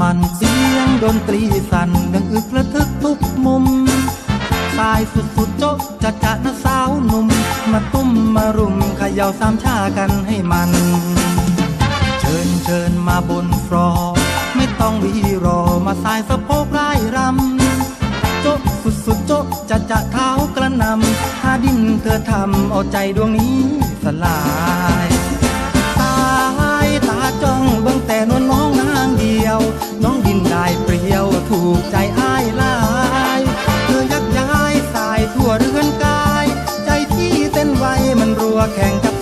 มันเสียงดนตรีสั่นดังอึกระทึกทุกมุม สายสุดสุดๆโจ๊ะจะจะนะสาวหนุ่ม มาตุ้มมารุมเขย่าสามชากันให้มัน เชิญเชิญมาบนฟลอร์ไม่ต้องรีรอมาสายสะโพกไร่รำ โจ๊ะสุดสุดๆโจ๊ะจะจะเท้ากระนำหาดินเธอทำเอาใจดวงนี้สลาย เปรียวถูกใจอ้ายลายเธอยักย้ายสายทั่วเรือนกาย ใจที่เต้นไวมันรัวแข่งกับ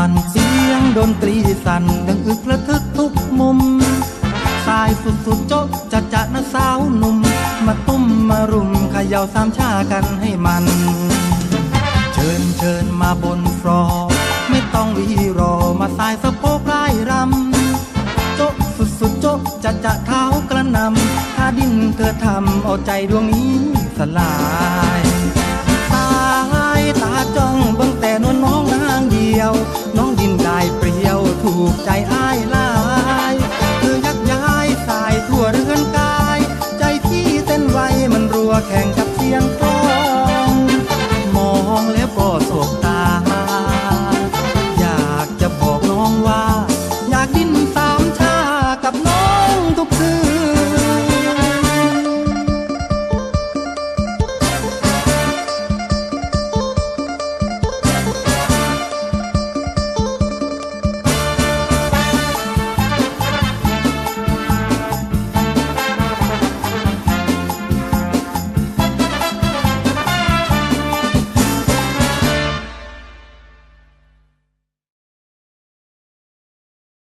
มันเสียงดนตรีสั่นดังอึกระทึกทุกมุมสายสุดสุดโจ๊ะจะจะนะสาวหนุ่ม มาตุ้มมารุมเขย่าสามชากันให้มัน เชิญเชิญมาบนฟลอร์ไม่ต้องรีรอมาสายสะโพกไร่รำโจ๊ะสุดสุดโจ๊ะจะจะเท้ากระนำถ้าดิ้นเธอทำเอาใจดวงนี้สลาย สบตา อยากจะบอกน้องว่า อยากดินสามชากับ